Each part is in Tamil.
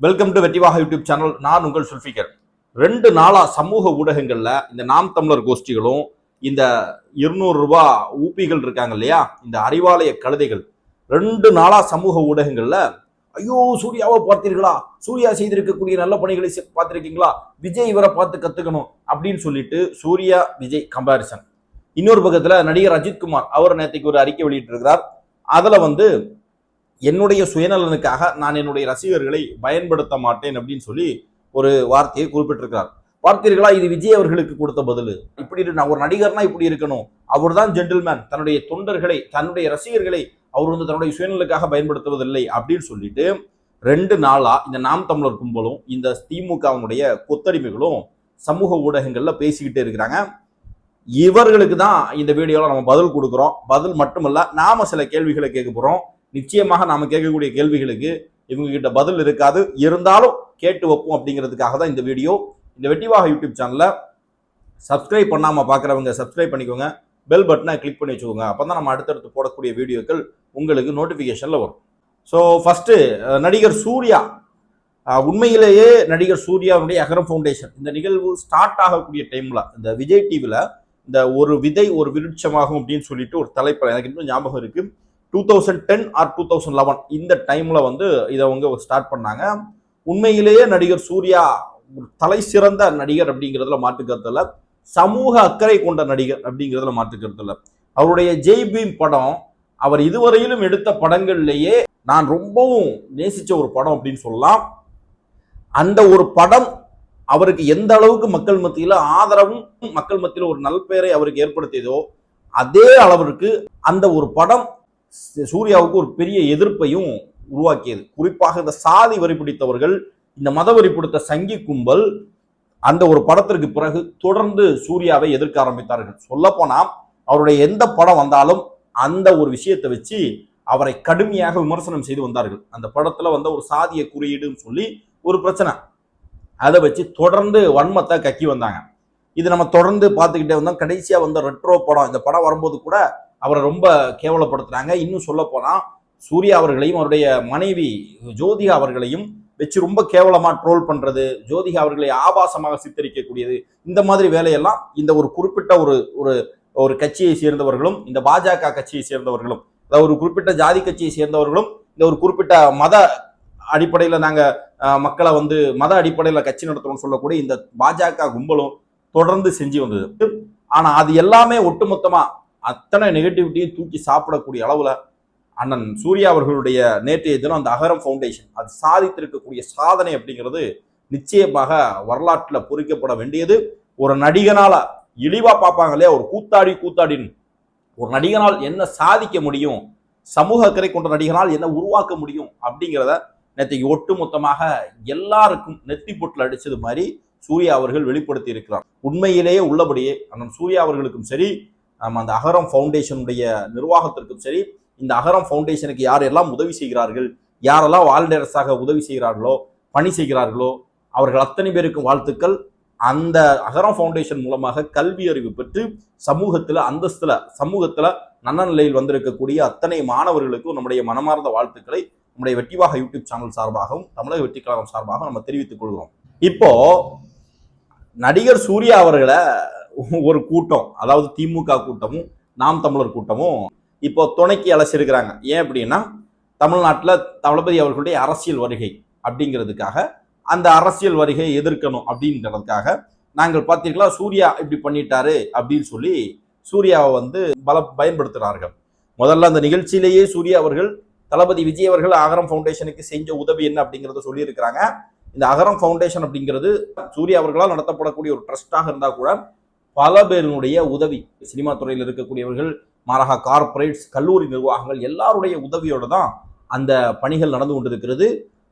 வெல்கம் டு வெற்றிவாக யூடியூப் சேனல் நான் உங்கள் சுல்ஃபிகர் ரெண்டு நாளா சமூக ஊடகங்களில் இந்த நாம் தமிழர் கோஷ்டிகளும் இந்த இருநூறு ரூபா ஊப்பிகள் இருக்காங்க இல்லையா? இந்த அறிவாலய கழுதைகள். ரெண்டு நாளா சமூக ஊடகங்களில் ஐயோ சூர்யாவை பார்த்தீர்களா சூர்யா செய்திருக்கக்கூடிய நல்ல பணிகளை செ- விஜய் இவரை பார்த்து கற்றுக்கணும் அப்படின்னு சொல்லிட்டு சூர்யா விஜய் கம்பாரிசன் இன்னொரு பக்கத்தில் நடிகர் அஜித்குமார் அவர் நேற்றுக்கு ஒரு அறிக்கை வெளியிட்டிருக்கிறார். அதில் வந்து என்னுடைய சுயநலனுக்காக நான் என்னுடைய ரசிகர்களை பயன்படுத்த மாட்டேன் அப்படின்னு சொல்லி ஒரு வார்த்தையை குறிப்பிட்டிருக்கிறார். பார்த்தீர்களா இது விஜய் அவர்களுக்கு கொடுத்த பதில். இப்படி நான் ஒரு நடிகர்னா இப்படி இருக்கணும். அவர் தான் ஜென்டில்மேன் தன்னுடைய தொண்டர்களை தன்னுடைய ரசிகர்களை அவர் வந்து தன்னுடைய சுயநலுக்காக பயன்படுத்துவதில்லை அப்படின்னு சொல்லிட்டு ரெண்டு நாளா இந்த நாம் தமிழர் கும்பலும் இந்த திமுகவினுடைய கொத்தடிமைகளும் சமூக ஊடகங்கள்ல பேசிக்கிட்டே இருக்கிறாங்க. இவர்களுக்கு தான் இந்த வீடியோவில் நம்ம பதில் கொடுக்குறோம். பதில் மட்டுமல்ல நாம சில கேள்விகளை கேட்க போகிறோம் நிச்சயமாக நாம் கேட்கக்கூடிய கேள்விகளுக்கு இவங்ககிட்ட பதில் இருக்காது. இருந்தாலும் கேட்டு வைப்போம் அப்படிங்கிறதுக்காக தான் இந்த வீடியோ. இந்த வெட்டிவாக யூடியூப் சேனலை சப்ஸ்கிரைப் பண்ணாமல் பார்க்குறவங்க சப்ஸ்கிரைப் பண்ணிக்கோங்க. பெல் பட்டனை கிளிக் பண்ணி வச்சுக்கோங்க. அப்போ தான் நம்ம அடுத்தடுத்து போடக்கூடிய வீடியோக்கள் உங்களுக்கு நோட்டிஃபிகேஷனில் வரும். ஸோ ஃபஸ்ட்டு நடிகர் சூர்யா. உண்மையிலேயே நடிகர் சூர்யாவுடைய அகரம் ஃபவுண்டேஷன் இந்த நிகழ்வு ஸ்டார்ட் ஆகக்கூடிய டைமில் இந்த விஜய் டிவியில் இந்த ஒரு விதை ஒரு விருட்சமாகும் அப்படின்னு சொல்லிட்டு ஒரு தலைப்பில் எனக்கு இன்னும் ஞாபகம் இருக்குது two thousand ten or two thousand eleven இந்த டைமில் வந்து இதை அவங்க ஸ்டார்ட் பண்ணாங்க. உண்மையிலேயே நடிகர் சூர்யா தலை சிறந்த நடிகர் அப்படிங்கிறதுல மாற்றுக்கருத்து இல்லை. சமூக அக்கறை கொண்ட நடிகர் அப்படிங்கிறதுல மாற்றுக்கருத்து இல்லை. அவருடைய ஜெய் பீம் படம் அவர் இதுவரையிலும் எடுத்த படங்கள்லேயே நான் ரொம்பவும் நேசித்த ஒரு படம் அப்படின்னு சொல்லலாம். அந்த ஒரு படம் அவருக்கு எந்த அளவுக்கு மக்கள் மத்தியில் ஆதரவும் மக்கள் மத்தியில் ஒரு நல்பெயரை அவருக்கு ஏற்படுத்தியதோ அதே அளவிற்கு அந்த ஒரு படம் சூர்யாவுக்கு ஒரு பெரிய எதிர்ப்பையும் உருவாக்கியது. குறிப்பாக இந்த சாதி வரி பிடித்தவர்கள் இந்த மத வரி பிடித்த சங்கி கும்பல் அந்த ஒரு படத்திற்கு பிறகு தொடர்ந்து சூர்யாவை எதிர்க்க ஆரம்பித்தார்கள். சொல்லப்போனா அவருடைய எந்த படம் வந்தாலும் அந்த ஒரு விஷயத்தை வச்சு அவரை கடுமையாக விமர்சனம் செய்து வந்தார்கள். அந்த படத்துல வந்த ஒரு சாதிய குறியீடுன்னு சொல்லி ஒரு பிரச்சனை. அதை வச்சு தொடர்ந்து வன்மத்தை கக்கி வந்தாங்க. இது நம்ம தொடர்ந்து பார்த்துக்கிட்டே வந்தோம். கடைசியாக வந்த ரெட்ரோ படம் இந்த படம் வரும்போது கூட அவரை ரொம்ப கேவலப்படுத்துறாங்க. இன்னும் சொல்ல போனால் சூர்யா அவர்களையும் அவருடைய மனைவி ஜோதிகா அவர்களையும் வச்சு ரொம்ப கேவலமாக ட்ரோல் பண்ணுறது ஜோதிகா அவர்களை ஆபாசமாக சித்தரிக்கக்கூடியது இந்த மாதிரி வேலையெல்லாம் இந்த ஒரு குறிப்பிட்ட ஒரு ஒரு ஒரு கட்சியை சேர்ந்தவர்களும் இந்த பாஜக கட்சியை சேர்ந்தவர்களும் அதாவது ஒரு குறிப்பிட்ட ஜாதி கட்சியை சேர்ந்தவர்களும் இந்த ஒரு குறிப்பிட்ட மத அடிப்படையில் நாங்கள் மக்களை வந்து மத அடிப்படையில் கட்சி நடத்துகிறோம்னு சொல்லக்கூடிய இந்த பாஜக கும்பலும் தொடர்ந்து செஞ்சு வந்தது. ஆனால் அது எல்லாமே ஒட்டுமொத்தமாக அத்தனை நெகட்டிவிட்டியும் தூக்கி சாப்பிடக்கூடிய அளவில் அண்ணன் சூர்யா அவர்களுடைய நேற்றைய தினம் அந்த அகரம் ஃபவுண்டேஷன் அது சாதித்திருக்கக்கூடிய சாதனை அப்படிங்கிறது நிச்சயமாக வரலாற்றில் பொறிக்கப்பட வேண்டியது. ஒரு நடிகனால இழிவா பார்ப்பாங்க இல்லையா? ஒரு கூத்தாடி கூத்தாடின்னு. ஒரு நடிகனால் என்ன சாதிக்க முடியும்? சமூக அக்கறை கொண்ட நடிகனால் என்ன உருவாக்க முடியும்? அப்படிங்கிறத நேற்றைக்கு ஒட்டுமொத்தமாக எல்லாருக்கும் நெத்தி பொட்டில் அடிச்சது மாதிரி சூர்யா அவர்கள் வெளிப்படுத்தி இருக்கிறார். உண்மையிலேயே உள்ளபடியே அண்ணன் சூர்யா அவர்களுக்கும் சரி நம்ம அந்த அகரம் ஃபவுண்டேஷனுடைய நிர்வாகத்திற்கும் சரி இந்த அகரம் ஃபவுண்டேஷனுக்கு யாரெல்லாம் உதவி செய்கிறார்கள் யாரெல்லாம் வாலண்டியர்ஸாக உதவி செய்கிறார்களோ பணி செய்கிறார்களோ அவர்கள் அத்தனை பேருக்கும் வாழ்த்துக்கள். அந்த அகரம் ஃபவுண்டேஷன் மூலமாக கல்வி அறிவு பெற்று சமூகத்தில் அந்தஸ்தில் சமூகத்தில் நல்ல நிலையில் வந்திருக்கக்கூடிய அத்தனை மாணவர்களுக்கும் நம்முடைய மனமார்ந்த வாழ்த்துக்களை நம்முடைய வெற்றிவாக யூடியூப் சேனல் சார்பாகவும் தமிழக வெற்றி கழகம் சார்பாகவும் நம்ம தெரிவித்துக் கொள்கிறோம். இப்போ நடிகர் சூர்யா அவர்களை ஒரு கூட்டம் அதாவது திமுக கூட்டமும் நாம் தமிழர் கூட்டமும் இப்போ துணைக்கு அலசிருக்கிறாங்க ஏன் அப்படின்னா தமிழ்நாட்டில் தளபதி அவர்களுடைய அரசியல் வருகை அப்படிங்கிறதுக்காக அந்த அரசியல் வருகையை எதிர்க்கணும் அப்படின்றதுக்காக நாங்கள் பார்த்தீங்களா சூர்யா இப்படி பண்ணிட்டாரு அப்படின்னு சொல்லி சூர்யாவை வந்து பல பயன்படுத்துகிறார்கள் முதல்ல அந்த நிகழ்ச்சியிலேயே சூர்யா அவர்கள் தளபதி விஜய் அவர்கள் அகரம் ஃபவுண்டேஷனுக்கு செஞ்ச உதவி என்ன அப்படிங்கிறத சொல்லியிருக்கிறாங்க. இந்த அகரம் ஃபவுண்டேஷன் அப்படிங்கிறது சூர்யா அவர்களால் நடத்தப்படக்கூடிய ஒரு ட்ரஸ்டாக இருந்தால் கூட பல பேருடைய உதவி சினிமா துறையில் இருக்கக்கூடியவர்கள் மாறாக கார்ப்பரேட்ஸ் கல்லூரி நிர்வாகங்கள் எல்லாருடைய உதவியோடு தான் அந்த பணிகள் நடந்து கொண்டிருக்கிறது.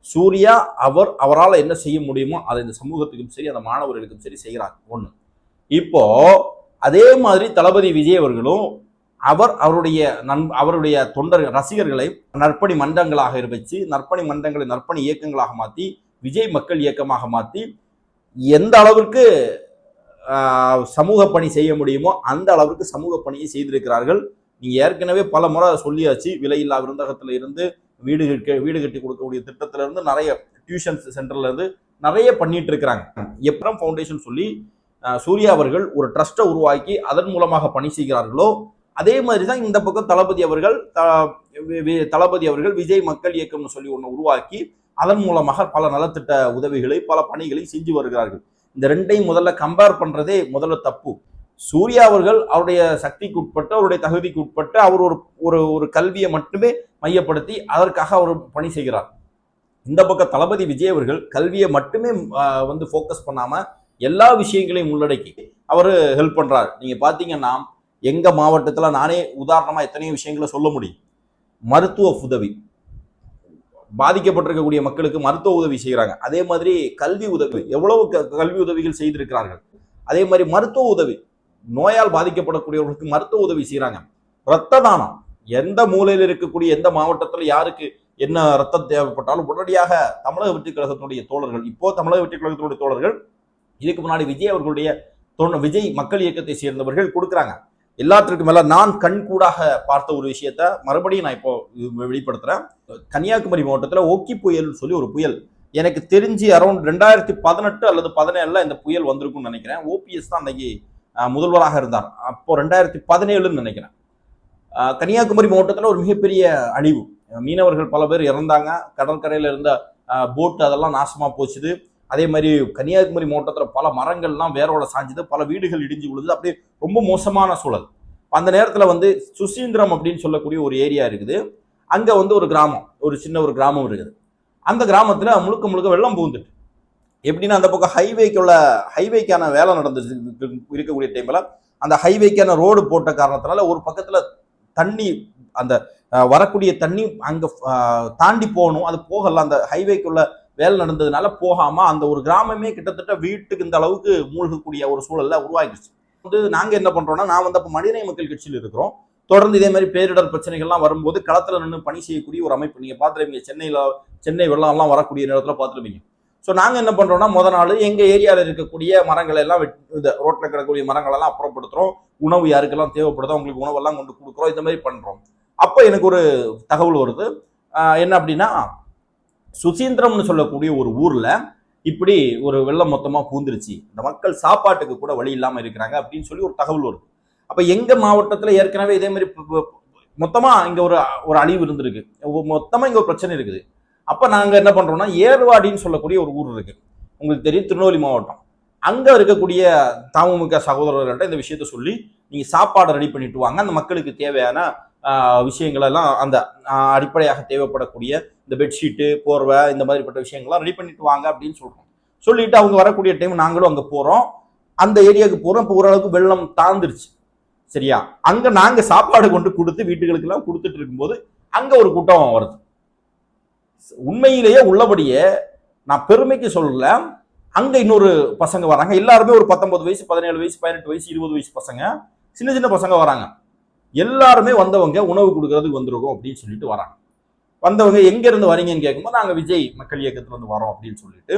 சூர்யா அவர் அவரால் என்ன செய்ய முடியுமோ அதை இந்த சமூகத்துக்கும் சரி அந்த மாணவர்களுக்கும் சரி செய்கிறார். ஒன்று இப்போ அதே மாதிரி தளபதி விஜய் அவர்களும் அவர் அவருடைய நண் அவருடைய தொண்டர் ரசிகர்களை நற்பணி மன்றங்களாக வச்சு நற்பணி மன்றங்களை நற்பணி இயக்கங்களாக மாற்றி விஜய் மக்கள் இயக்கமாக மாற்றி எந்த அளவிற்கு சமூக பணி செய்ய முடியுமோ அந்த அளவுக்கு சமூக பணியை செய்திருக்கிறார்கள். நீங்கள் ஏற்கனவே பல முறை சொல்லியாச்சு விலையில்லா விருந்தகத்தில் இருந்து வீடு கட்ட வீடு கட்டி கொடுக்கக்கூடிய திட்டத்துல இருந்து நிறைய டியூஷன் சென்டர்லேருந்து நிறைய பண்ணிட்டு இருக்கிறாங்க. எப்ரம் ஃபவுண்டேஷன் சொல்லி சூர்யா அவர்கள் ஒரு ட்ரஸ்ட்டை உருவாக்கி அதன் மூலமாக பணி செய்கிறார்களோ அதே மாதிரி தான் இந்த பக்கம் தளபதி அவர்கள் த- வி- தளபதி அவர்கள் விஜய் மக்கள் இயக்கம்னு சொல்லி ஒன்று உருவாக்கி அதன் மூலமாக பல நலத்திட்ட உதவிகளை பல பணிகளை செஞ்சு வருகிறார்கள். இந்த ரெண்டையும் முதல்ல கம்பேர் பண்ணுறதே முதல்ல தப்பு. சூர்யா அவர்கள் அவருடைய சக்திக்கு உட்பட்டு அவருடைய தகுதிக்கு உட்பட்டு அவர் ஒரு ஒரு ஒரு கல்வியை மட்டுமே மையப்படுத்தி அதற்காக அவர் பணி செய்கிறார். இந்த பக்கம் தளபதி விஜய் அவர்கள் கல்வியை மட்டுமே வந்து ஃபோக்கஸ் பண்ணாமல் எல்லா விஷயங்களையும் உள்ளடக்கி அவர் ஹெல்ப் பண்ணுறார் நீங்கள் பார்த்தீங்கன்னா எங்கள் மாவட்டத்தில் நானே உதாரணமாக எத்தனையோ விஷயங்களை சொல்ல முடியும். மருத்துவ உதவி. பாதிக்கப்பட்டிருக்கக்கூடிய மக்களுக்கு மருத்துவ உதவி செய்கிறாங்க அதே மாதிரி கல்வி உதவி எவ்வளவு க- கல்வி உதவிகள் செய்திருக்கிறார்கள். அதே மாதிரி மருத்துவ உதவி நோயால் பாதிக்கப்படக்கூடியவர்களுக்கு மருத்துவ உதவி செய்கிறாங்க இரத்த தானம் எந்த மூலையில் இருக்கக்கூடிய எந்த மாவட்டத்தில் யாருக்கு என்ன ரத்தம் தேவைப்பட்டாலும் உடனடியாக தமிழக வெற்றிக் கழகத்தினுடைய தோழர்கள் இப்போ தமிழக வெற்றிக் கழகத்தினுடைய தோழர்கள் இதுக்கு முன்னாடி விஜய் அவர்களுடைய தோன்ற விஜய் மக்கள் இயக்கத்தை சேர்ந்தவர்கள் கொடுக்குறாங்க. எல்லாத்திற்கும் மேல நான் கண் கூடாக பார்த்த ஒரு விஷயத்த மறுபடியும் நான் இப்போ வெளிப்படுத்துறேன். கன்னியாகுமரி மாவட்டத்தில் ஓக்கி புயல் சொல்லி ஒரு புயல். எனக்கு தெரிஞ்சு அரௌண்ட் ரெண்டாயிரத்தி பதினெட்டு அல்லது பதினேழுல இந்த புயல் வந்திருக்கும்னு நினைக்கிறேன். ஓபிஎஸ் தான் அன்னைக்கு முதல்வராக இருந்தார். அப்போ ரெண்டாயிரத்தி பதினேழுன்னு நினைக்கிறேன். கன்னியாகுமரி மாவட்டத்தில் ஒரு மிகப்பெரிய அழிவு. மீனவர்கள் பல பேர் இறந்தாங்க. கடற்கரையில் இருந்த போட் அதெல்லாம் நாசமாக போச்சுது. அதே மாதிரி கன்னியாகுமரி மாவட்டத்தில் பல மரங்கள்லாம் வேரோட சாஞ்சுது பல வீடுகள் இடிஞ்சு விழுது. அப்படியே ரொம்ப மோசமான சூழல். அந்த நேரத்தில் வந்து சுசீந்திரம் அப்படின்னு சொல்லக்கூடிய ஒரு ஏரியா இருக்குது. அங்கே வந்து ஒரு கிராமம் ஒரு சின்ன ஒரு கிராமம் இருக்குது. அந்த கிராமத்தில் முழுக்க முழுக்க வெள்ளம் பூந்துட்டு எப்படின்னா அந்த பக்கம் ஹைவேக்குள்ள ஹைவேக்கான வேலை நடந்துச்சு இருக்கக்கூடிய டைமில் அந்த ஹைவேக்கான ரோடு போட்ட காரணத்தினால ஒரு பக்கத்தில் தண்ணி அந்த வரக்கூடிய தண்ணி அங்கே தாண்டி போகணும். அது போகல. அந்த ஹைவேக்குள்ள வேலை நடந்ததுனால போகாம அந்த ஒரு கிராமமே கிட்டத்தட்ட வீட்டுக்கு இந்த அளவுக்கு மூழ்கக்கூடிய ஒரு சூழல்ல உருவாகிடுச்சு. வந்து நாங்க என்ன பண்றோம்னா நான் வந்து அப்ப மனிதநேய மக்கள் கட்சியில் இருக்கிறோம். தொடர்ந்து இதே மாதிரி பேரிடர் பிரச்சனைகள்லாம் வரும்போது களத்துல நின்று பணி செய்யக்கூடிய ஒரு அமைப்பு. நீங்க பார்த்துருப்பீங்க சென்னையில சென்னை வெள்ளம் எல்லாம் வரக்கூடிய நேரத்துல பார்த்துருப்பீங்க. ஸோ நாங்க என்ன பண்றோம்னா முத நாள் எங்க ஏரியாவில் இருக்கக்கூடிய மரங்களை எல்லாம் வெட்- இந்த ரோட்ல கிடக்கக்கூடிய மரங்கள் எல்லாம் அப்புறப்படுத்துறோம். உணவு யாருக்கெல்லாம் தேவைப்படுதோ அவங்களுக்கு உணவெல்லாம் கொண்டு கொடுக்குறோம். இந்த மாதிரி பண்றோம். அப்போ எனக்கு ஒரு தகவல் வருது. என்ன அப்படின்னா சுசீந்திரம்னு சொல்லக்கூடிய ஒரு ஊர்ல இப்படி ஒரு வெள்ளம் மொத்தமா பூந்துருச்சு. இந்த மக்கள் சாப்பாட்டுக்கு கூட வழி இல்லாம இருக்கிறாங்க அப்படின்னு சொல்லி ஒரு தகவல் வருது. அப்ப எங்க மாவட்டத்துல ஏற்கனவே இதே மாதிரி மொத்தமாக இங்கே மொத்தமா இங்க ஒரு ஒரு அழிவு இருந்திருக்கு. ஒ- மொத்தமா இங்க ஒரு பிரச்சனை இருக்குது. அப்ப நாங்க என்ன பண்றோம்னா ஏர்வாடின்னு சொல்லக்கூடிய ஒரு ஊர் இருக்கு. உங்களுக்கு தெரியும் திருநெல்வேலி மாவட்டம். அங்க இருக்கக்கூடிய தமுமுக சகோதரர்கள்ட்ட இந்த விஷயத்த சொல்லி நீங்க சாப்பாடு ரெடி பண்ணிட்டு வாங்க. அந்த மக்களுக்கு தேவையான விஷயங்களெல்லாம் விஷயங்கள் எல்லாம் அந்த அடிப்படையாக தேவைப்படக்கூடிய இந்த பெட்ஷீட்டு போர்வை இந்த மாதிரிப்பட்ட விஷயங்கள்லாம் ரெடி பண்ணிட்டு வாங்க அப்படின்னு சொல்கிறோம் சொல்லிட்டு அவங்க வரக்கூடிய டைம் நாங்களும் அங்கே போகிறோம் அந்த ஏரியாவுக்கு போகிறோம் இப்போ ஓரளவுக்கு வெள்ளம் தாழ்ந்துருச்சு. சரியா? அங்கே நாங்கள் சாப்பாடு கொண்டு கொடுத்து வீட்டுகளுக்கெல்லாம் கொடுத்துட்டு இருக்கும்போது அங்கே ஒரு கூட்டம் வருது. உண்மையிலேயே உள்ளபடியே நான் பெருமைக்கு சொல்லல. அங்கே இன்னொரு பசங்க வராங்க. எல்லாருமே ஒரு பத்தொன்பது வயசு பதினேழு வயசு பதினெட்டு வயசு இருபது வயசு பசங்க. சின்ன சின்ன பசங்க வராங்க. எல்லாருமே வந்தவங்க உணவு கொடுக்கறதுக்கு வந்திருக்கோம் அப்படின்னு சொல்லிட்டு வராங்க. வந்தவங்க எங்க இருந்து வரீங்கன்னு கேட்கும்போது நாங்க விஜய் மக்கள் இயக்கத்துல இருந்து வரோம் அப்படின்னு சொல்லிட்டு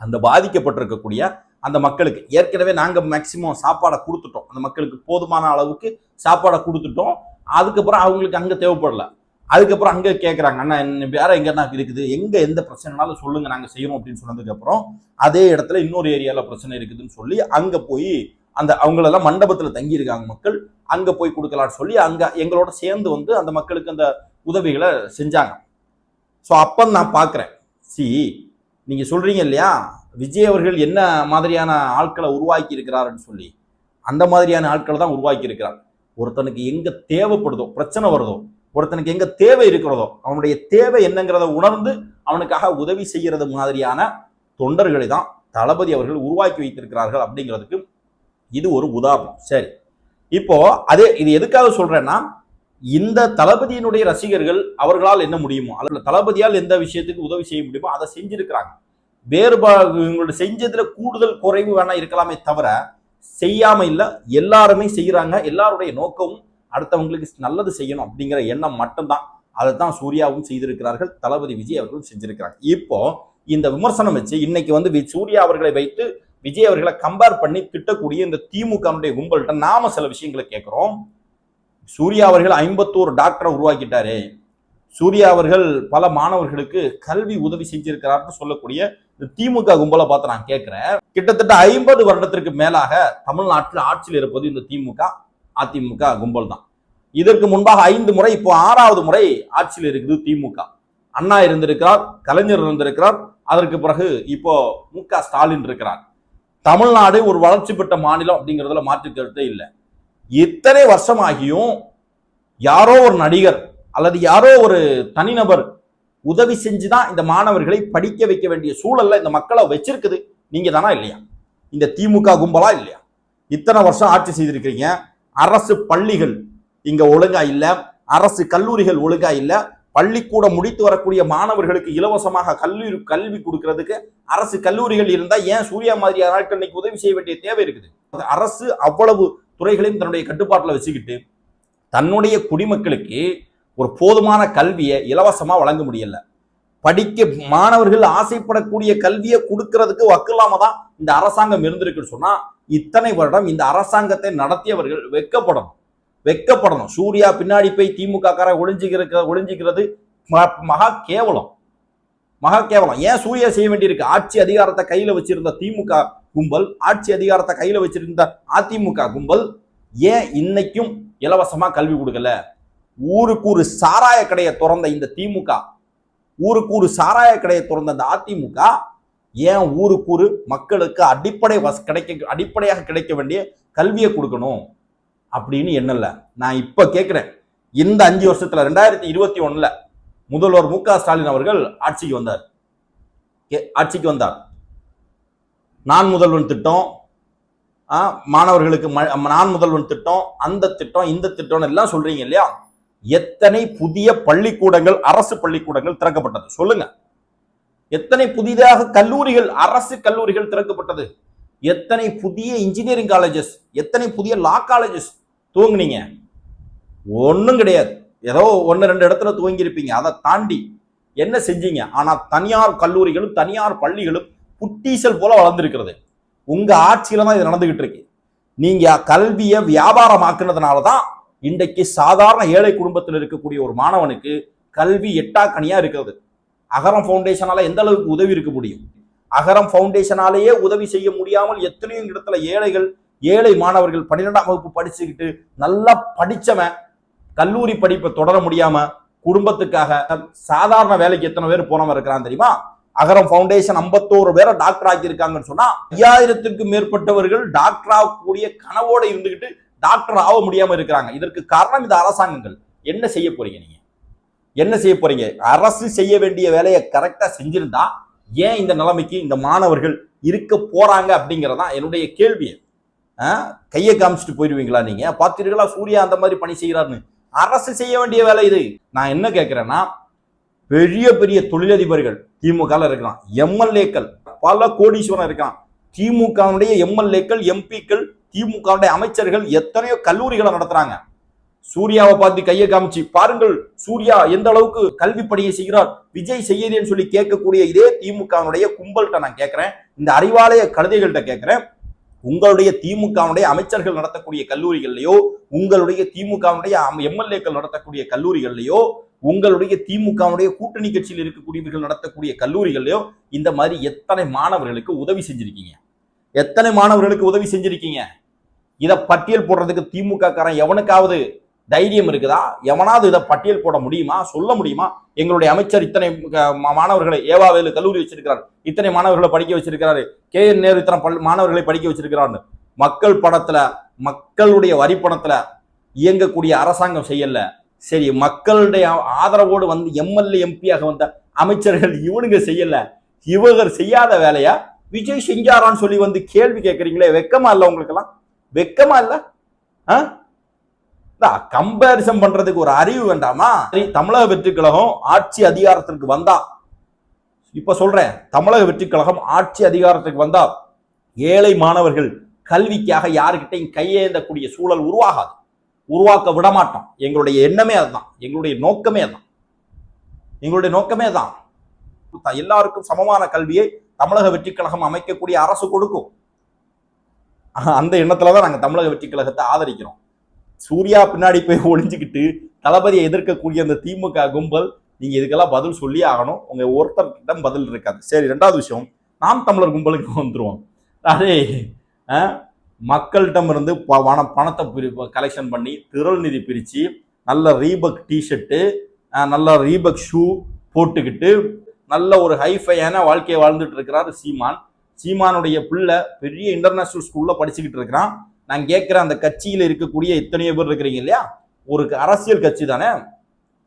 அந்த பாதிக்கப்பட்டிருக்கக்கூடிய அந்த மக்களுக்கு ஏற்கனவே நாங்க மேக்சிமம் சாப்பாடை கொடுத்துட்டோம். அந்த மக்களுக்கு போதுமான அளவுக்கு சாப்பாடை கொடுத்துட்டோம். அதுக்கப்புறம் அவங்களுக்கு அங்க தேவைப்படல. அதுக்கப்புறம் அங்கே கேட்குறாங்க அண்ணா என்ன வேற எங்கன்னா இருக்குது? எங்கே எந்த பிரச்சனைனாலும் சொல்லுங்க நாங்கள் செய்யணும் அப்படின்னு சொன்னதுக்கப்புறம் அதே இடத்துல இன்னொரு ஏரியாவில் பிரச்சனை இருக்குதுன்னு சொல்லி அங்கே போய் அந்த அவங்களெல்லாம் மண்டபத்தில் தங்கியிருக்காங்க மக்கள். அங்கே போய் கொடுக்கலான்னு சொல்லி அங்கே எங்களோட சேர்ந்து வந்து அந்த மக்களுக்கு அந்த உதவிகளை செஞ்சாங்க. ஸோ அப்போ நான் பார்க்குறேன். சி நீங்கள் சொல்கிறீங்க இல்லையா? விஜய் அவர்கள் என்ன மாதிரியான ஆட்களை உருவாக்கி இருக்கிறாருன்னு சொல்லி. அந்த மாதிரியான ஆட்களை தான் உருவாக்கி இருக்கிறார் ஒருத்தனுக்கு எங்கே தேவைப்படுதோ பிரச்சனை வருதோ ஒருத்தனுக்கு எங்கே தேவை இருக்கிறதோ அவனுடைய தேவை என்னங்கிறத உணர்ந்து அவனுக்காக உதவி செய்கிறது மாதிரியான தொண்டர்களை தான் தளபதி அவர்கள் உருவாக்கி வைத்திருக்கிறார்கள் அப்படிங்கிறதுக்கு இது ஒரு உதாரணம். சரி. இப்போ அதே இது எதுக்காக சொல்றேன்னா இந்த தளபதியினுடைய ரசிகர்கள் அவர்களால் என்ன முடியுமோ அல்லது தளபதியால் எந்த விஷயத்துக்கு உதவி செய்ய முடியுமோ அதை செஞ்சிருக்கிறாங்க. வேறுபாடு இவங்களோட செஞ்சதுல கூடுதல் குறைவு வேணா இருக்கலாமே தவிர செய்யாம இல்ல எல்லாருமே செய்யறாங்க எல்லாருடைய நோக்கமும் அடுத்தவங்களுக்கு நல்லது செய்யணும் அப்படிங்கிற எண்ணம் மட்டும்தான். அதை தான் சூர்யாவும் செய்திருக்கிறார்கள் தளபதி விஜய் அவர்களும் செஞ்சிருக்கிறாங்க. இப்போ இந்த விமர்சனம் வச்சு இன்னைக்கு வந்து வி- சூர்யா அவர்களை வைத்து விஜய் அவர்களை கம்பேர் பண்ணி திட்டக்கூடிய இந்த திமுகனுடைய கும்பல்கிட்ட நாம சில விஷயங்களை கேட்கிறோம் சூர்யா அவர்கள் ஐம்பத்தோரு டாக்டரை உருவாக்கிட்டாரு. சூர்யா அவர்கள் பல மாணவர்களுக்கு கல்வி உதவி செஞ்சிருக்கிறார்னு சொல்லக்கூடிய இந்த திமுக கும்பலை பார்த்து நான் கேட்கிறேன். கிட்டத்தட்ட ஐம்பது வருடத்திற்கு மேலாக தமிழ்நாட்டில் ஆட்சியில் இருப்பது இந்த திமுக அதிமுக கும்பல் தான். இதற்கு முன்பாக ஐந்து முறை இப்போ ஆறாவது முறை ஆட்சியில் இருக்குது திமுக. அண்ணா இருந்திருக்கிறார் கலைஞர் இருந்திருக்கிறார். அதற்கு பிறகு இப்போ மு க ஸ்டாலின் இருக்கிறார். தமிழ்நாடு ஒரு வளர்ச்சி பெற்ற மாநிலம் அப்படிங்கிறதுல மாற்று கருத்தே இல்லை. இத்தனை வருஷமாகியும் யாரோ ஒரு நடிகர் அல்லது யாரோ ஒரு தனிநபர் உதவி செஞ்சு தான் இந்த மாணவர்களை படிக்க வைக்க வேண்டிய சூழல்ல இந்த மக்களை வச்சிருக்குது. நீங்க தானா இல்லையா? இந்த திமுக கும்பலா இல்லையா? இத்தனை வருஷம் ஆட்சி செய்திருக்கிறீங்க. அரசு பள்ளிகள் இங்க ஒழுங்கா இல்லை. அரசு கல்லூரிகள் ஒழுங்கா இல்லை. பள்ளிக்கூடம் முடித்து வரக்கூடிய மாணவர்களுக்கு இலவசமாக கல்லூரி கல்வி கொடுக்கறதுக்கு அரசு கல்லூரிகள் இருந்தால் ஏன் சூர்யா மாதிரியான நாட்கள் இன்னைக்கு உதவி செய்ய வேண்டிய தேவை இருக்குது? அது அரசு அவ்வளவு துறைகளையும் தன்னுடைய கட்டுப்பாட்டில் வச்சுக்கிட்டு தன்னுடைய குடிமக்களுக்கு ஒரு போதுமான கல்வியை இலவசமாக வழங்க முடியல. படிக்க மாணவர்கள் ஆசைப்படக்கூடிய கல்வியை கொடுக்கறதுக்கு வக்கில்லாம தான் இந்த அரசாங்கம் இருந்திருக்குன்னு சொன்னா இத்தனை வருடம் இந்த அரசாங்கத்தை நடத்தியவர்கள் வெக்கப்படணும். வெக்கப்படணும். சூர்யா பின்னாடி போய் திமுக காரை ஒளிஞ்சிக்கிற ஒளிஞ்சிக்கிறது ம- மகா கேவலம். மகா கேவலம். ஏன் சூர்யா செய்ய வேண்டியிருக்கு? ஆட்சி அதிகாரத்தை கையில வச்சிருந்த திமுக கும்பல் ஆட்சி அதிகாரத்தை கையில் வச்சிருந்த அதிமுக கும்பல் ஏன் இன்னைக்கும் இலவசமாக கல்வி கொடுக்கல? ஊருக்கு ஒரு சாராய கடையை திறந்த இந்த திமுக. ஊருக்கு ஒரு சாராய கடையை திறந்த இந்த அதிமுக ஏன் ஊருக்கு ஒரு மக்களுக்கு அடிப்படை வச கிடைக்க அடிப்படையாக கிடைக்க வேண்டிய கல்வியை கொடுக்கணும்? அப்படின்னு எண்ணல. நான் இப்போ கேட்குறேன் இந்த அஞ்சு வருஷத்தில் ரெண்டாயிரத்தி இருபத்தி ஒன்றில் முதல்வர் மு க ஸ்டாலின் அவர்கள் ஆட்சிக்கு வந்தார். கே- ஆட்சிக்கு வந்தார். நான் முதல்வன் திட்டம் மாணவர்களுக்கு ம- நான் முதல்வன் திட்டம் அந்த திட்டம் இந்த திட்டம் எல்லாம் சொல்றீங்க இல்லையா? எத்தனை புதிய பள்ளிக்கூடங்கள் அரசு பள்ளிக்கூடங்கள் திறக்கப்பட்டது? சொல்லுங்க. எத்தனை புதிதாக கல்லூரிகள் அரசு கல்லூரிகள் திறக்கப்பட்டது? எத்தனை புதிய இன்ஜினியரிங் காலேஜஸ் எத்தனை புதிய லா காலேஜஸ் துவங்குனீங்க? ஒன்றும் கிடையாது. ஏதோ ஒன்று ரெண்டு இடத்துல தூங்கியிருப்பீங்க அதை தாண்டி என்ன செஞ்சீங்க? ஆனால் தனியார் கல்லூரிகளும் தனியார் பள்ளிகளும் குட்டீசல் போல வளர்ந்துருக்கிறது. உங்க ஆட்சியில தான் இது நடந்துகிட்டு இருக்கு. நீங்க கல்வியை வியாபாரமாக்குனதுனால தான் இன்றைக்கு சாதாரண ஏழை குடும்பத்தில் இருக்கக்கூடிய ஒரு மாணவனுக்கு கல்வி எட்டாக்கனியா இருக்கிறது. அகரம் ஃபவுண்டேஷனால எந்த அளவுக்கு உதவி இருக்க முடியும்? அகரம் ஃபவுண்டேஷனாலேயே உதவி செய்ய முடியாமல் எத்தனையும் இடத்துல ஏழைகள் ஏழை மாணவர்கள் பன்னிரெண்டாம் வகுப்பு படிச்சுக்கிட்டு நல்லா படிச்சவன் கல்லூரி படிப்பை தொடர முடியாம குடும்பத்துக்காக சாதாரண வேலைக்கு எத்தனை பேர் போனவன் இருக்கிறான் தெரியுமா? அகரம் ஃபவுண்டேஷன் ஐம்பத்தோரு பேரை டாக்டர் ஆக்கியிருக்காங்கன்னு சொன்னா ஐயாயிரத்திற்கும் மேற்பட்டவர்கள் டாக்டர் ஆகக்கூடிய கனவோட இருந்துகிட்டு டாக்டர் ஆக முடியாம இருக்கிறாங்க. இதற்கு காரணம் இந்த அரசாங்கங்கள். என்ன செய்ய போறீங்க நீங்க? என்ன செய்ய போறீங்க? அரசு செய்ய வேண்டிய வேலையை கரெக்டா செஞ்சிருந்தா ஏன் இந்த நிலைமைக்கு இந்த மாணவர்கள் இருக்க போறாங்க அப்படிங்கிறதா என்னுடைய கேள்வியை கையை காமிச்சிட்டு போயிடுவீங்களா நீங்க? பார்த்தீர்களா சூர்யா அந்த மாதிரி பணி செய்கிறாருன்னு அரசு செய்ய வேண்டிய வேலை இது. நான் என்ன கேட்கிறேன்னா பெரிய பெரிய தொழிலதிபர்கள் திமுகவில் இருக்கலாம். எம்எல்ஏக்கள் பல கோடீஸ்வரன் இருக்கான் திமுகவுடைய எம்எல்ஏக்கள் எம்பிக்கள் திமுகவுடைய அமைச்சர்கள் எத்தனையோ கல்லூரிகளை நடத்துறாங்க. சூர்யாவை பார்த்து கையை காமிச்சு பாருங்கள் சூர்யா எந்த அளவுக்கு கல்வி பணியை செய்கிறார் விஜய் செய்யறேன்னு சொல்லி கேட்கக்கூடிய இதே திமுகவுடைய கும்பல்கிட்ட நான் கேட்கிறேன். இந்த அறிவாலய கழுதைகள்கிட்ட கேட்கிறேன். உங்களுடைய திமுகவுடைய அமைச்சர்கள் நடத்தக்கூடிய கல்லூரிகள்லையோ உங்களுடைய திமுகவுடைய எம்எல்ஏக்கள் நடத்தக்கூடிய கல்லூரிகள்லையோ உங்களுடைய திமுகவுடைய கூட்டணி கட்சியில் இருக்கக்கூடியவர்கள் நடத்தக்கூடிய கல்லூரிகள்லையோ இந்த மாதிரி எத்தனை மாணவர்களுக்கு உதவி செஞ்சிருக்கீங்க? எத்தனை மாணவர்களுக்கு உதவி செஞ்சிருக்கீங்க? இதை பட்டியல் போடுறதுக்கு திமுக காரன் எவனுக்காவது தைரியம் இருக்குதா? எவனாவது இதை பட்டியல் போட முடியுமா? சொல்ல முடியுமா? எங்களுடைய அமைச்சர் இத்தனை மாணவர்களை ஏவாவேலு கல்லூரி வச்சிருக்கிறார். இத்தனை மாணவர்களை படிக்க வச்சிருக்கிறாரு. கே என் நேரு இத்தனை மாணவர்களை படிக்க வச்சிருக்கிறான்னு மக்கள் பணத்துல மக்களுடைய வரி பணத்துல இயங்கக்கூடிய அரசாங்கம் செய்யல. சரி மக்களுடைய ஆதரவோடு வந்து எம்எல்ஏ எம்பியாக வந்த அமைச்சர்கள் இவனுங்க செய்யல. இவகர் செய்யாத வேலையா? விஜய் செஞ்சாரான்னு சொல்லி வந்து கேள்வி கேட்குறீங்களே வெக்கமா இல்லை உங்களுக்கெல்லாம்? வெக்கமா ஆ? கம்பேரிசன் பண்றதுக்கு ஒரு அறிவு வேண்டாமா? சரி தமிழக வெற்றி கழகம் ஆட்சி அதிகாரத்திற்கு வந்தா. இப்ப சொல்றேன் தமிழக வெற்றி கழகம் ஆட்சி அதிகாரத்துக்கு வந்தா ஏழை மாணவர்கள் கல்விக்காக யாருக்கிட்டையும் கையேந்தக்கூடிய சூழல் உருவாகாது. உருவாக்க விட மாட்டோம் எங்களுடைய எண்ணமே அதுதான். எங்களுடைய நோக்கமே அதுதான். எங்களுடைய நோக்கமே தான் எல்லாருக்கும் சமமான கல்வியை தமிழக வெற்றி கழகம் அமைக்கக்கூடிய அரசு கொடுக்கும். அந்த எண்ணத்துல தான் நாங்கள் தமிழக வெற்றி கழகத்தை ஆதரிக்கிறோம். சூர்யா பின்னாடி போய் ஒளிஞ்சுக்கிட்டு தளபதியை எதிர்க்கக்கூடிய அந்த திமுக கும்பல் நீங்க இதுக்கெல்லாம் பதில் சொல்லி ஆகணும். உங்க ஒருத்தர்கிட்ட பதில் இருக்காது. சரி ரெண்டாவது விஷயம் நாம் தமிழர் கும்பலுக்கு வந்துருவோம். அதே மக்கள்கிட்டமிருந்து பண பணத்தை பிரி கலெக்ஷன் பண்ணி திரள் நிதி பிரித்து நல்ல ரீபக் டிஷர்ட்டு நல்ல ரீபக் ஷூ போட்டுக்கிட்டு நல்ல ஒரு ஹைஃபையான வாழ்க்கையை வாழ்ந்துட்டு இருக்கிறார் சீமான். சீமானுடைய பிள்ளை பெரிய இன்டர்நேஷ்னல் ஸ்கூலில் படிச்சுக்கிட்டு இருக்கிறான். நான் கேட்குற அந்த கட்சியில் இருக்கக்கூடிய எத்தனையோ பேர் இருக்கிறீங்க இல்லையா? ஒரு அரசியல் கட்சி தானே?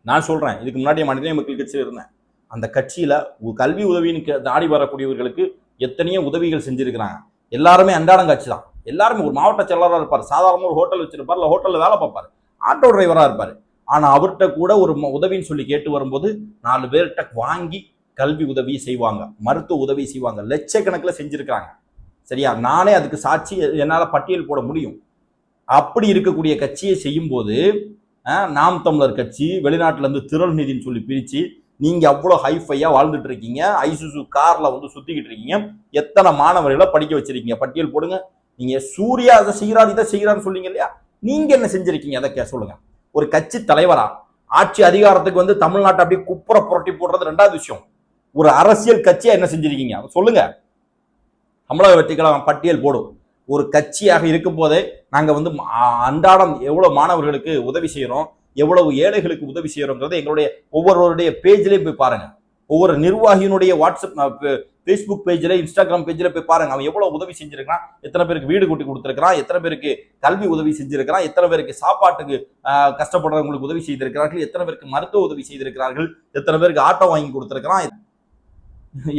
நான் சொல்கிறேன் இதுக்கு முன்னாடி மனிதநேய மக்கள் கட்சியில் இருந்தேன். அந்த கட்சியில் ஒரு கல்வி உதவின்னு கே- வரக்கூடியவர்களுக்கு எத்தனையோ உதவிகள் செஞ்சுருக்கிறாங்க. எல்லாருமே அன்றாடம் கட்சி தான் எல்லாருமே ஒரு மாவட்ட செயலராக இருப்பார். சாதாரண ஒரு ஹோட்டல் வச்சிருப்பார் இல்லை ஹோட்டலில் வேலை பார்ப்பார். ஆட்டோ டிரைவராக இருப்பார். ஆனால் அவர்கிட்ட கூட ஒரு ம- உதவின்னு சொல்லி கேட்டு வரும்போது நாலு பேர்கிட்ட வாங்கி கல்வி உதவி செய்வாங்க. மருத்துவ உதவி செய்வாங்க. லட்சக்கணக்கில் செஞ்சுருக்கிறாங்க. சரியா? நானே அதுக்கு சாட்சி என்னால் பட்டியல் போட முடியும். அப்படி இருக்கக்கூடிய கட்சியை செய்யும்போது நாம் தமிழர் கட்சி வெளிநாட்டிலேருந்து திரள் நிதின்னு சொல்லி பிரித்து நீங்கள் அவ்வளோ ஹைஃபையாக வாழ்ந்துட்டு இருக்கீங்க. ஐசுசு காரில் வந்து சுற்றிக்கிட்டு இருக்கீங்க. எத்தனை மாணவர்களை படிக்க வச்சுருக்கீங்க? பட்டியல் போடுங்க. நீங்க சூர்யா அதை செய்கிறார் இதை செய்கிறான்னு சொன்னீங்க இல்லையா? நீங்க என்ன செஞ்சிருக்கீங்க? அதை கே சொல்லுங்க. ஒரு கட்சி தலைவரா ஆட்சி அதிகாரத்துக்கு வந்து தமிழ்நாட்டை அப்படியே குப்புற புரட்டி போடுறது ரெண்டாவது விஷயம். ஒரு அரசியல் கட்சியா என்ன செஞ்சிருக்கீங்க? அதை சொல்லுங்க. தமிழக வெற்றிக்கழகம் பட்டியல் போடும் ஒரு கட்சியாக இருக்கும் போதே நாங்க வந்து அ- அன்றாடம் எவ்வளவு மாணவர்களுக்கு உதவி செய்கிறோம் எவ்வளவு ஏழைகளுக்கு உதவி செய்யறோங்கிறத எங்களுடைய ஒவ்வொருவருடைய பேஜ்லயும் போய் பாருங்கள் ஒவ்வொரு நிர்வாகியினுடைய வாட்ஸ்அப் ஃபேஸ்புக் பேஜில் இன்ஸ்டாகிராம் பேஜில் போய் பாருங்க. அவன் எவ்வளோ உதவி செஞ்சிருக்கான் எத்தனை பேருக்கு வீடு கூட்டி கொடுத்துருக்கான் எத்தனை பேருக்கு கல்வி உதவி செஞ்சிருக்கிறான். எத்தனை பேருக்கு சாப்பாட்டுக்கு கஷ்டப்படுறவங்களுக்கு உதவி செய்திருக்கிறார்கள். எத்தனை பேருக்கு மருத்துவ உதவி செய்திருக்கிறார்கள். எத்தனை பேருக்கு ஆட்டோ வாங்கி கொடுத்துருக்கிறான்.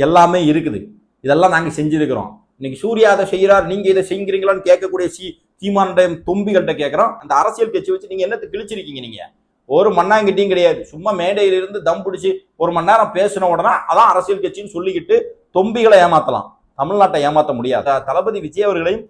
எல்லாமே இருக்குது. இதெல்லாம் நாங்கள் செஞ்சிருக்கிறோம். இன்னைக்கு சூர்யா அதை செய்கிறார் நீங்கள் இதை செய்கிறீங்களான்னு கேட்கக்கூடிய சி சீமான தொம்பிகள்கிட்ட கேட்குறோம். அந்த அரசியல் கட்சி வச்சு நீங்கள் என்னத்தை கிழிச்சிருக்கீங்க நீங்கள் ஒரு மண்ணாங்கிட்டையும் கிடையாது. சும்மா மேடையிலிருந்து தம் பிடிச்சி ஒரு மணி நேரம் பேசின உடனே அதான் அரசியல் கட்சின்னு சொல்லிக்கிட்டு தொம்பிகளை ஏமாத்தலாம். தமிழ்நாட்டை ஏமாத்த முடியாது. தளபதி விஜய் அவர்களையும்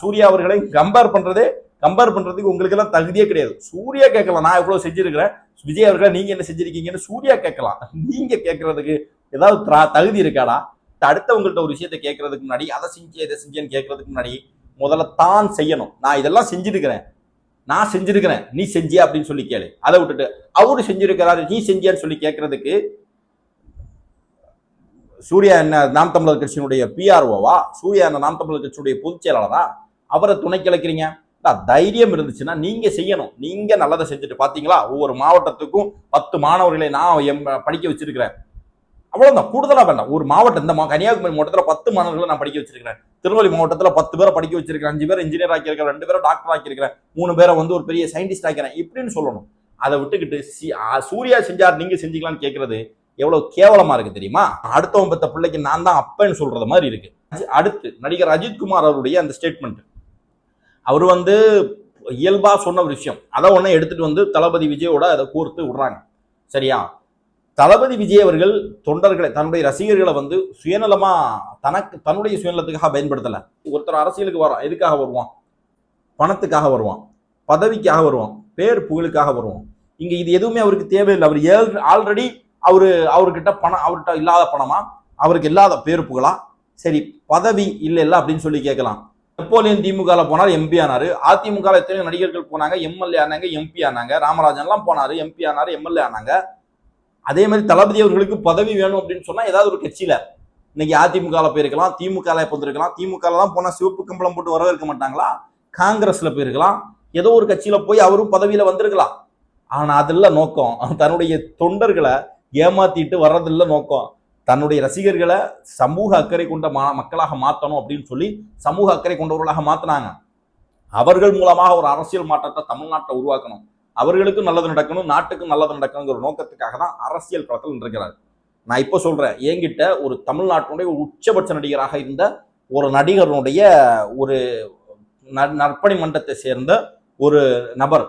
சூர்யா அவர்களையும் கம்பேர் பண்றதே கம்பேர் பண்றதுக்கு உங்களுக்கு எல்லாம் தகுதியே கிடையாது. சூர்யா கேட்கலாம். நான் எவ்வளவு செஞ்சிருக்கிறேன். விஜய் அவர்களை நீங்க என்ன செஞ்சிருக்கீங்கன்னு சூர்யா கேட்கலாம். நீங்க கேட்கறதுக்கு ஏதாவது தகுதி இருக்காடா? அடுத்தவங்கள்ட்ட ஒரு விஷயத்தை கேட்கறதுக்கு முன்னாடி அதை செஞ்சு இதை செஞ்சேன்னு கேட்கறதுக்கு முன்னாடி முதல்ல தான் செய்யணும். நான் இதெல்லாம் செஞ்சிருக்கிறேன். நான் செஞ்சிருக்கிறேன். நீ செஞ்சியா அப்படின்னு சொல்லி கேளு. அதை விட்டுட்டு அவரு செஞ்சிருக்கிறாரு நீ செஞ்சியான்னு சொல்லி கேட்கறதுக்கு சூர்யா என்ன நாம் தமிழர் கட்சியினுடைய பிஆர்ஓவா சூர்யா என்ன நாம் தமிழர் கட்சியுடைய பொதுச் செயலாளரா? அவரை துணை கிழக்கிறீங்க தைரியம் இருந்துச்சுன்னா நீங்க செய்யணும். நீங்க நல்லதை செஞ்சுட்டு பாத்தீங்களா? ஒவ்வொரு மாவட்டத்துக்கும் பத்து மாணவர்களை நான் எம் படிக்க வச்சிருக்கிறேன். அவ்வளவுதான். கூடுதலா வேண்டாம் ஒரு மாவட்டம் இந்த மா- கன்னியாகுமரி மாவட்டத்தில் பத்து மாணவர்களை நான் படிக்க வச்சிருக்கிறேன். திருநெல்வேலி மாவட்டத்தில் பத்து பேரை படிக்க வச்சிருக்கிறேன். அஞ்சு பேர் இன்ஜினியர் ஆக்கியிருக்கிறேன். ரெண்டு பேரும் டாக்டர் ஆக்கியிருக்கிறேன். மூணு பேரை வந்து ஒரு பெரிய சயின்டிஸ்ட் ஆக்கிறேன். இப்படின்னு சொல்லணும். அதை விட்டுக்கிட்டு சூர்யா செஞ்சார் நீங்க செஞ்சீங்களான்னு கேட்கறது எவ்வளவு கேவலமா இருக்கு தெரியுமா? அடுத்தவன் பெத்த பிள்ளைக்கு நான் தான் அப்பன்னு சொல்றது மாதிரி இருக்கு. அடுத்து நடிகர் அஜித்குமார் அவருடைய அந்த ஸ்டேட்மெண்ட் அவர் வந்து இயல்பா சொன்ன ஒரு விஷயம். அதை ஒன்னே எடுத்துட்டு வந்து தளபதி விஜயோட அதை கோர்த்து விடுறாங்க. சரியா? தளபதி விஜய் அவர்கள் தொண்டர்களை தன்னுடைய ரசிகர்களை வந்து சுயநலமா தனக்கு தன்னுடைய சுயநலத்துக்காக பயன்படுத்தல. ஒருத்தர் அரசியலுக்கு வர எதுக்காக வருவான்? பணத்துக்காக வருவான். பதவிக்காக வருவான். பேர் புகழுக்காக வருவான். இங்க இது எதுவுமே அவருக்கு தேவையில்லை. அவர் ஆல்ரெடி அவரு அவர்கிட்ட பணம் அவர்கிட்ட இல்லாத பணமா? அவருக்கு இல்லாத பேர் புகழா? சரி பதவி இல்லை இல்லை அப்படின்னு சொல்லி கேட்கலாம். நெப்போலியன் திமுகல போனார் எம்பி ஆனாரு. அதிமுக எத்தனையோ நடிகர்கள் போனாங்க. எம்எல்ஏ ஆனாங்க எம்பி ஆனாங்க. ராமராஜன்லாம் போனார் போனாரு எம்பி ஆனாரு எம்எல்ஏ ஆனாங்க. அதே மாதிரி தளபதி அவர்களுக்கு பதவி வேணும் அப்படின்னு சொன்னா ஏதாவது ஒரு கட்சியில. இன்னைக்கு அதிமுகல போயிருக்கலாம் திமுக போயிருக்கலாம் திமுக தான் போனா சிவப்பு கம்பளம் போட்டு வரவேற்க மாட்டாங்களா? காங்கிரஸ்ல போயிருக்கலாம். ஏதோ ஒரு கட்சியில போய் அவரும் பதவியில வந்திருக்கலாம். ஆனா அதில் நோக்கம் தன்னுடைய தொண்டர்களை ஏமாத்திட்டு வர்றதில்ல நோக்கம். தன்னுடைய ரசிகர்களை சமூக அக்கறை கொண்ட மா மக்களாக மாற்றணும் அப்படின்னு சொல்லி சமூக அக்கறை கொண்டவர்களாக மாற்றினாங்க அவர்கள் மூலமாக ஒரு அரசியல் மாற்றத்தை தமிழ்நாட்டை உருவாக்கணும். அவர்களுக்கும் நல்லது நடக்கணும் நாட்டுக்கும் நல்லது நடக்கணுங்கிற நோக்கத்துக்காக தான் அரசியல் களத்தில் இருக்கிறார் நான் இப்போ சொல்கிறேன் என்கிட்ட ஒரு தமிழ்நாட்டினுடைய ஒரு உச்சபட்ச நடிகராக இருந்த ஒரு நடிகருடைய ஒரு நற்பணி மன்றத்தை சேர்ந்த ஒரு நபர்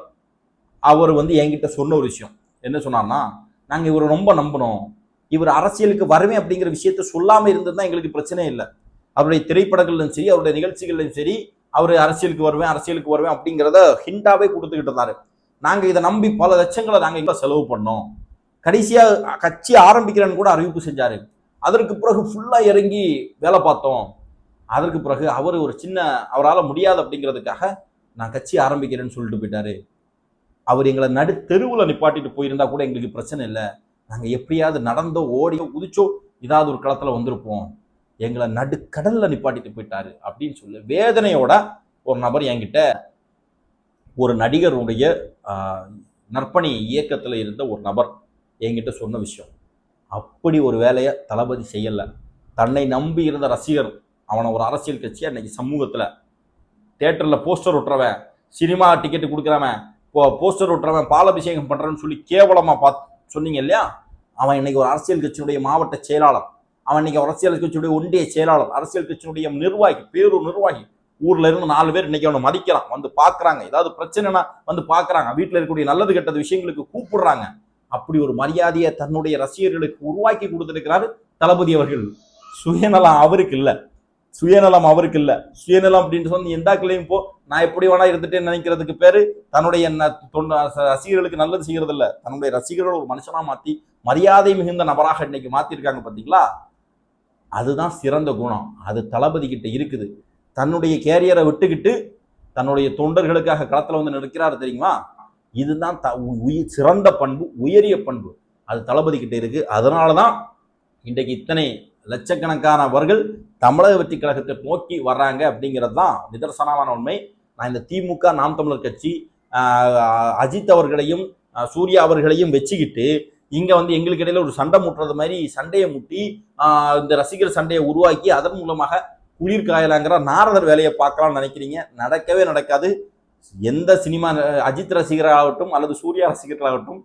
அவர் வந்து என்கிட்ட சொன்ன ஒரு விஷயம். என்ன சொன்னார்னா நாங்கள் இவரை ரொம்ப நம்பினோம் இவர் அரசியலுக்கு வருவேன் அப்படிங்கிற விஷயத்த சொல்லாமல் இருந்தது தான் எங்களுக்கு பிரச்சனை இல்லை. அவருடைய திரைப்படங்கள்லையும் சரி அவருடைய நிகழ்ச்சிகள்லையும் சரி அவர் அரசியலுக்கு வருவேன் அரசியலுக்கு வருவேன் அப்படிங்கிறத ஹிண்டாவே கொடுத்துக்கிட்டு இருந்தாரு. நாங்கள் இதை நம்பி பல லட்சங்களை நாங்கள் இப்போ செலவு பண்ணோம். கடைசியாக கட்சி ஆரம்பிக்கிறேன்னு கூட அறிவிப்பு செஞ்சார். அதற்கு பிறகு ஃபுல்லாக இறங்கி வேலை பார்த்தோம். அதற்கு பிறகு அவர் ஒரு சின்ன அவரால் முடியாது அப்படிங்கிறதுக்காக நான் கட்சி ஆரம்பிக்கிறேன்னு சொல்லிட்டு போயிட்டாரு. அவர் எங்களை நடு தெருவில் நிப்பாட்டிட்டு போயிருந்தா கூட எங்களுக்கு பிரச்சனை இல்லை. நாங்கள் எப்படியாவது நடந்தோ ஓடியோ குதிச்சோ ஏதாவது ஒரு களத்தில் வந்திருப்போம். எங்களை நடுக்கடலில் நிப்பாட்டிட்டு போயிட்டாரு அப்படின்னு சொல்லி வேதனையோட ஒரு நபர் என்கிட்ட ஒரு நடிகருடைய நற்பணி இயக்கத்தில் இருந்த ஒரு நபர் என்கிட்ட சொன்ன விஷயம். அப்படி ஒரு வேலையை தளபதி செய்யலை. தன்னை நம்பி இருந்த ரசிகர் அவனை ஒரு அரசியல் கட்சி அன்னைக்கு சமூகத்தில். தேட்டரில் போஸ்டர் ஒட்டுறவன் சினிமா டிக்கெட்டு கொடுக்குறவன் போ போஸ்டர் ஒட்டுறவன் பாலபிஷேகம் பண்ணுறேன்னு சொல்லி கேவலமாக பார்த்து சொன்னீங்க இல்லையா? அவன் இன்னைக்கு ஒரு அரசியல் கட்சியினுடைய மாவட்ட செயலாளர். அவன் இன்னைக்கு அரசியல் கட்சியுடைய ஒன்றிய செயலாளர். அரசியல் கட்சியினுடைய நிர்வாகி பேரூர் நிர்வாகி. ஊர்ல இருந்து நாலு பேர் இன்னைக்கு அவனை மதிக்கிறான் வந்து பாக்குறாங்க. ஏதாவது பிரச்சனைனா வந்து பாக்குறாங்க. வீட்டுல இருக்கக்கூடிய நல்லது கெட்டது விஷயங்களுக்கு கூப்பிடுறாங்க. அப்படி ஒரு மரியாதையை தன்னுடைய ரசிகர்களுக்கு உருவாக்கி கொடுத்திருக்கிறாரு தளபதி அவர்கள். சுயநலம் அவருக்கு இல்ல. சுயநலம் அவருக்கு இல்ல. சுயநலம் அப்படின்னு சொன்ன எந்த கிளையும் போ. நான் எப்படி வேணா இருந்துட்டேன்னு நினைக்கிறதுக்கு பேரு தன்னுடைய ந- தொண்ட- ரசிகர்களுக்கு நல்லது செய்யறது இல்ல. தன்னுடைய ரசிகர்கள் ஒரு மனுஷனா மாத்தி மரியாதை மிகுந்த நபராக இன்னைக்கு மாத்திருக்காங்க பாத்தீங்களா? அதுதான் சிறந்த குணம். அது தளபதி கிட்ட இருக்குது. தன்னுடைய கேரியரை விட்டுக்கிட்டு தன்னுடைய தொண்டர்களுக்காக களத்தில் வந்து நிற்கிறாரு தெரியுமா? இதுதான் த உ- உயிர் சிறந்த பண்பு உயரிய பண்பு. அது தளபதி கிட்ட இருக்கு. அதனாலதான் இன்றைக்கு இத்தனை லட்சக்கணக்கானவர்கள் தமிழக வெற்றி கழகத்தை நோக்கி வர்றாங்க அப்படிங்கிறது தான் நிதர்சனமான உண்மை. நான் இந்த திமுக நாம் தமிழர் கட்சி அஜித் அவர்களையும் சூர்யா அவர்களையும் வச்சுக்கிட்டு இங்கே வந்து எங்களுக்கு இடையில ஒரு சண்டை முட்டுறது மாதிரி சண்டையை முட்டி இந்த ரசிகர் சண்டையை உருவாக்கி அதன் மூலமாக குளிர் காயலாங்கிற நாரதர் வேலையை பார்க்கலாம்னு நினைக்கிறீங்க. நடக்கவே நடக்காது. எந்த சினிமா அஜித் ரசிகராகட்டும் அல்லது சூர்யா ரசிகர்களாகட்டும்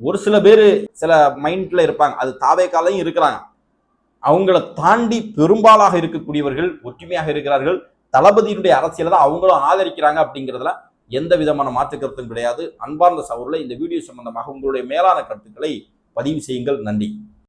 ஒரு சில பேர் சில மைண்டில் இருப்பாங்க. அது தாவேக்காலையும் இருக்கிறாங்க. அவங்கள தாண்டி பெரும்பாலாக இருக்கக்கூடியவர்கள் ஒற்றுமையாக இருக்கிறார்கள். தளபதியினுடைய அரசியலை தான் அவங்களும் ஆதரிக்கிறாங்க அப்படிங்கிறதுல எந்த விதமான மாற்று கருத்தும் கிடையாது. அன்பார்ந்த சவரில் இந்த வீடியோ சம்பந்தமாக உங்களுடைய மேலான கருத்துக்களை பதிவு செய்யுங்கள். நன்றி.